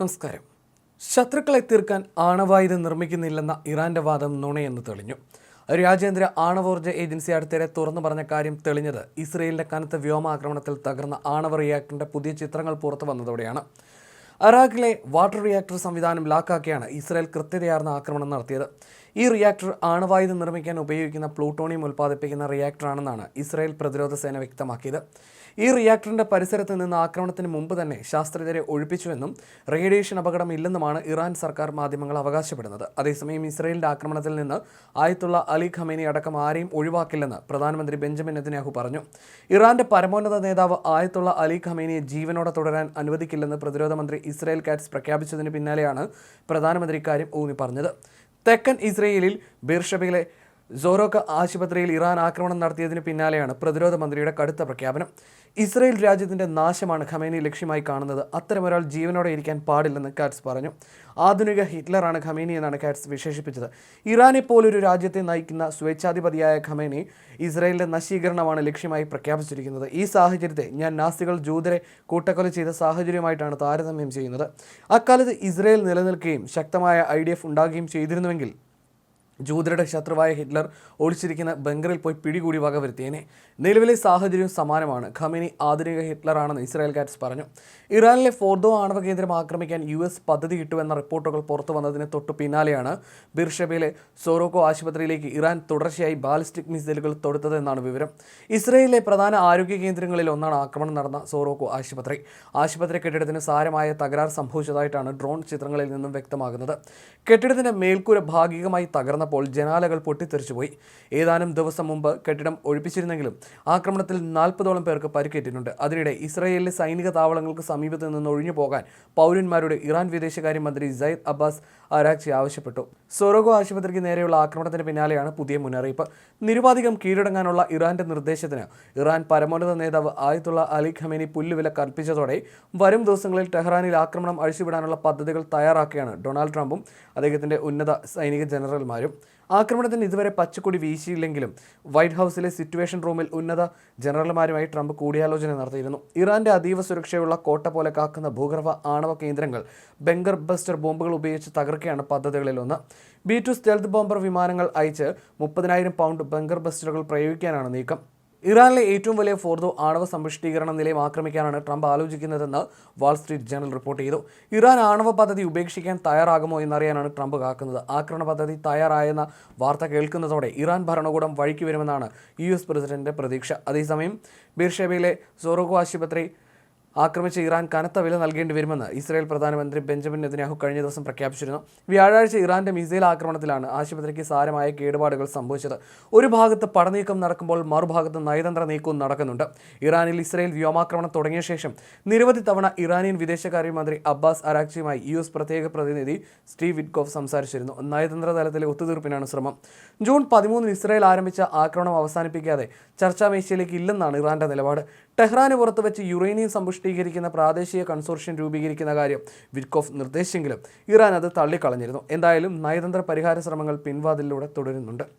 നമസ്കാരം. ശത്രുക്കളെ തീർക്കാൻ ആണവായുധം നിർമ്മിക്കുന്നില്ലെന്ന ഇറാന്റെ വാദം നുണയെന്ന് തെളിഞ്ഞു. രാജ്യാന്തര ആണവോർജ ഏജൻസി അടുത്തിടെ തുറന്നു പറഞ്ഞ കാര്യം തെളിഞ്ഞത് ഇസ്രയേലിന്റെ കനത്ത വ്യോമാക്രമണത്തിൽ തകർന്ന ആണവ റിയാക്ടറിന്റെ പുതിയ ചിത്രങ്ങൾ പുറത്തു വന്നതോടെയാണ്. അറാഖിലെ വാട്ടർ റിയാക്ടർ സംവിധാനം ലാക്കാക്കിയാണ് ഇസ്രായേൽ കൃത്യതയാർന്ന ആക്രമണം നടത്തിയത്. ഈ റിയാക്ടർ ആണവായുധം നിർമ്മിക്കാൻ ഉപയോഗിക്കുന്ന പ്ലൂട്ടോണിയം ഉൽപ്പാദിപ്പിക്കുന്ന റിയാക്ടറാണെന്നാണ് ഇസ്രായേൽ പ്രതിരോധ സേന വ്യക്തമാക്കിയത്. ഈ റിയാക്ടറിന്റെ പരിസരത്ത് നിന്ന് ആക്രമണത്തിന് മുമ്പ് തന്നെ ശാസ്ത്രജ്ഞരെ ഒഴിപ്പിച്ചുവെന്നും റേഡിയേഷൻ അപകടം ഇല്ലെന്നുമാണ് ഇറാൻ സർക്കാർ മാധ്യമങ്ങൾ അവകാശപ്പെടുന്നത്. അതേസമയം ഇസ്രായേലിന്റെ ആക്രമണത്തിൽ നിന്ന് ആയത്തുള്ള അലി ഖമേനി അടക്കം ആരെയും ഒഴിവാക്കില്ലെന്ന് പ്രധാനമന്ത്രി ബെഞ്ചമിൻ നെതന്യാഹു പറഞ്ഞു. ഇറാന്റെ പരമോന്നത നേതാവ് ആയത്തുള്ള അലി ഖമേനിയെ ജീവനോടെ തുടരാൻ അനുവദിക്കില്ലെന്ന് പ്രതിരോധ മന്ത്രി ഇസ്രായേൽ കാറ്റ്സ് പ്രഖ്യാപിച്ചതിന് പിന്നാലെയാണ് പ്രധാനമന്ത്രി ഇക്കാര്യം ഊന്നി പറഞ്ഞത് തെക്കൻ ഇസ്രയേലിൽ ബീർഷബയിലെ സോറോക്ക ആശുപത്രിയിൽ ഇറാൻ ആക്രമണം നടത്തിയതിന് പിന്നാലെയാണ് പ്രതിരോധ മന്ത്രിയുടെ കടുത്ത പ്രഖ്യാപനം. ഇസ്രയേൽ രാജ്യത്തിന്റെ നാശമാണ് ഖമേനി ലക്ഷ്യമായി കാണുന്നത്. അത്തരമൊരാൾ ജീവനോടെ ഇരിക്കാൻ പാടില്ലെന്ന് കാറ്റ്സ് പറഞ്ഞു. ആധുനിക ഹിറ്റ്ലറാണ് ഖമേനി എന്നാണ് കാറ്റ്സ് വിശേഷിപ്പിച്ചത്. ഇറാനെ പോലൊരു രാജ്യത്തെ നയിക്കുന്ന സ്വേച്ഛാധിപതിയായ ഖമേനി ഇസ്രയേലിന്റെ നശീകരണമാണ് ലക്ഷ്യമായി പ്രഖ്യാപിച്ചിരിക്കുന്നത്. ഈ സാഹചര്യത്തെ ഞാൻ നാസികൾ ജൂതരെ കൂട്ടക്കൊല ചെയ്ത സാഹചര്യമായിട്ടാണ് താരതമ്യം ചെയ്യുന്നത്. അക്കാലത്ത് ഇസ്രയേൽ നിലനിൽക്കുകയും ശക്തമായ ഐ ഡി എഫ് ഉണ്ടാകുകയും ചെയ്തിരുന്നുവെങ്കിൽ ജൂതരുടെ ശത്രുവായ ഹിറ്റ്ലർ ഒളിച്ചിരിക്കുന്ന ബംഗറിൽ പോയി പിടികൂടി വകവരുത്തിയേനെ നിലവിലെ സാഹചര്യം സമാനമാണ്. ഖമീനി ആധുനിക ഹിറ്റ്ലറാണെന്ന് ഇസ്രായേൽ കാറ്റ്സ് പറഞ്ഞു. ഇറാനിലെ ഫോർദോ ആണവ കേന്ദ്രം ആക്രമിക്കാൻ യു എസ് പദ്ധതി കിട്ടുമെന്ന റിപ്പോർട്ടുകൾ പുറത്തു വന്നതിന് തൊട്ടു പിന്നാലെയാണ് ബിർഷബയിലെ സോറോക്കോ ആശുപത്രിയിലേക്ക് ഇറാൻ തുടർച്ചയായി ബാലിസ്റ്റിക് മിസൈലുകൾ തൊടുത്തതെന്നാണ് വിവരം. ഇസ്രയേലിലെ പ്രധാന ആരോഗ്യ കേന്ദ്രങ്ങളിൽ ഒന്നാണ് ആക്രമണം നടന്ന സോറോക്കോ ആശുപത്രി. ആശുപത്രി കെട്ടിടത്തിന് സാരമായ തകരാർ സംഭവിച്ചതായിട്ടാണ് ഡ്രോൺ ചിത്രങ്ങളിൽ നിന്നും വ്യക്തമാകുന്നത്. കെട്ടിടത്തിന്റെ മേൽക്കൂര ഭാഗികമായി തകർന്നപ്പോൾ ജനാലകൾ പൊട്ടിത്തെറിച്ചുപോയി. ഏതാനും ദിവസം മുമ്പ് കെട്ടിടം ഒഴിപ്പിച്ചിരുന്നെങ്കിലും ആക്രമണത്തിൽ നാൽപ്പതോളം പേർക്ക് പരിക്കേറ്റിട്ടുണ്ട്. അതിനിടെ ഇസ്രായേലിലെ സൈനിക താവളങ്ങൾക്ക് സമീപത്ത് നിന്ന് ഒഴിഞ്ഞു പോകാൻ പൗരന്മാരോട് ഇറാൻ വിദേശകാര്യമന്ത്രി സയ്യിദ് അബ്ബാസ് അരാക്ചി ആവശ്യപ്പെട്ടു. സൊറോഗോ ആശുപത്രിക്ക് നേരെയുള്ള ആക്രമണത്തിന് പിന്നാലെയാണ് പുതിയ മുന്നറിയിപ്പ്. നിരുപാധികം കീഴടങ്ങാനുള്ള ഇറാന്റെ നിർദ്ദേശത്തിന് ഇറാൻ പരമോന്നത നേതാവ് ആയത്തുള്ള അലി ഖമേനി പുല്ലുവില കൽപ്പിച്ചതോടെ വരും ദിവസങ്ങളിൽ ടെഹ്റാനിൽ ആക്രമണം അഴിച്ചുവിടാനുള്ള പദ്ധതികൾ തയ്യാറാക്കുകയാണ് ഡൊണാൾഡ് ട്രംപും. അദ്ദേഹത്തിന്റെ ഉന്നത സൈനിക ജനറൽമാരും ആക്രമണത്തിന് ഇതുവരെ പച്ചക്കൊടി വീശിയില്ലെങ്കിലും വൈറ്റ് ഹൗസിലെ സിറ്റുവേഷൻ റൂമിൽ ഉന്നത ജനറൽമാരുമായി ട്രംപ് കൂടിയാലോചന നടത്തിയിരുന്നു. ഇറാന്റെ അതീവ സുരക്ഷയുള്ള കോട്ട പോലെ കാക്കുന്ന ഭൂഗർഭ ആണവ കേന്ദ്രങ്ങൾ ബെങ്കർ ബസ്റ്റർ ബോംബുകൾ ഉപയോഗിച്ച് തകർക്കുകയാണ് പദ്ധതികളിലൊന്ന് ബി ടു സ്റ്റെൽത്ത് ബോംബർ വിമാനങ്ങൾ അയച്ച് മുപ്പതിനായിരം പൗണ്ട് ബംഗർ ബസ്റ്ററുകൾ പ്രയോഗിക്കാനാണ് നീക്കം. ഇറാനിലെ ഏറ്റവും വലിയ ഫോർദോ ആണവ സമ്പുഷ്ടീകരണ നിലയം ആക്രമിക്കാനാണ് ട്രംപ് ആലോചിക്കുന്നതെന്ന് വാൾസ്ട്രീറ്റ് ജേണൽ റിപ്പോർട്ട് ചെയ്തു. ഇറാൻ ആണവ പദ്ധതി ഉപേക്ഷിക്കാൻ തയ്യാറാകുമോ എന്നറിയാനാണ് ട്രംപ് കാക്കുന്നത്. ആക്രമണ പദ്ധതി തയ്യാറായെന്ന വാർത്ത കേൾക്കുന്നതോടെ ഇറാൻ ഭരണകൂടം വഴിക്ക് വരുമെന്നാണ് യു എസ് പ്രസിഡന്റിന്റെ പ്രതീക്ഷ. അതേസമയം ബീർഷേബയിലെ സോറോഗോ ആശുപത്രി ആക്രമിച്ച ഇറാൻ കനത്ത വില നൽകേണ്ടി വരുമെന്ന് ഇസ്രായേൽ പ്രധാനമന്ത്രി ബെഞ്ചമിൻ നെതന്യാഹു കഴിഞ്ഞ ദിവസം പ്രഖ്യാപിച്ചിരുന്നു. വ്യാഴാഴ്ച ഇറാന്റെ മിസൈൽ ആക്രമണത്തിലാണ് ആശുപത്രിക്ക് സാരമായ കേടുപാടുകൾ സംഭവിച്ചത്. ഒരു ഭാഗത്ത് പടനീക്കം നടക്കുമ്പോൾ മറുഭാഗത്ത് നയതന്ത്ര നീക്കവും നടക്കുന്നുണ്ട്. ഇറാനിൽ ഇസ്രായേൽ വ്യോമാക്രമണം തുടങ്ങിയ ശേഷം നിരവധി തവണ ഇറാനിയൻ വിദേശകാര്യമന്ത്രി അബ്ബാസ് അരാക്ചിയുമായി യു എസ് പ്രത്യേക പ്രതിനിധി സ്റ്റീവ് വിറ്റ്കോഫ് സംസാരിച്ചിരുന്നു. നയതന്ത്ര തലത്തിലെ ഒത്തുതീർപ്പിനാണ് ശ്രമം. ജൂൺ പതിമൂന്നിന് ഇസ്രായേൽ ആരംഭിച്ച ആക്രമണം അവസാനിപ്പിക്കാതെ ചർച്ചാ മേശയിലേക്ക് ഇല്ലെന്നാണ് ഇറാന്റെ നിലപാട്. ടെഹ്റാന് പുറത്ത് വെച്ച് യുറേനിയം സമ്പുഷ്ടീകരിക്കുന്ന പ്രാദേശിക കൺസോർഷ്യം രൂപീകരിക്കുന്ന കാര്യം വിറ്റ്കോഫ് നിർദ്ദേശിച്ചെങ്കിലും ഇറാൻ അത് തള്ളിക്കളഞ്ഞിരുന്നു. എന്തായാലും നയതന്ത്ര പരിഹാര ശ്രമങ്ങൾ പിൻവാതിലൂടെ തുടരുന്നുണ്ട്.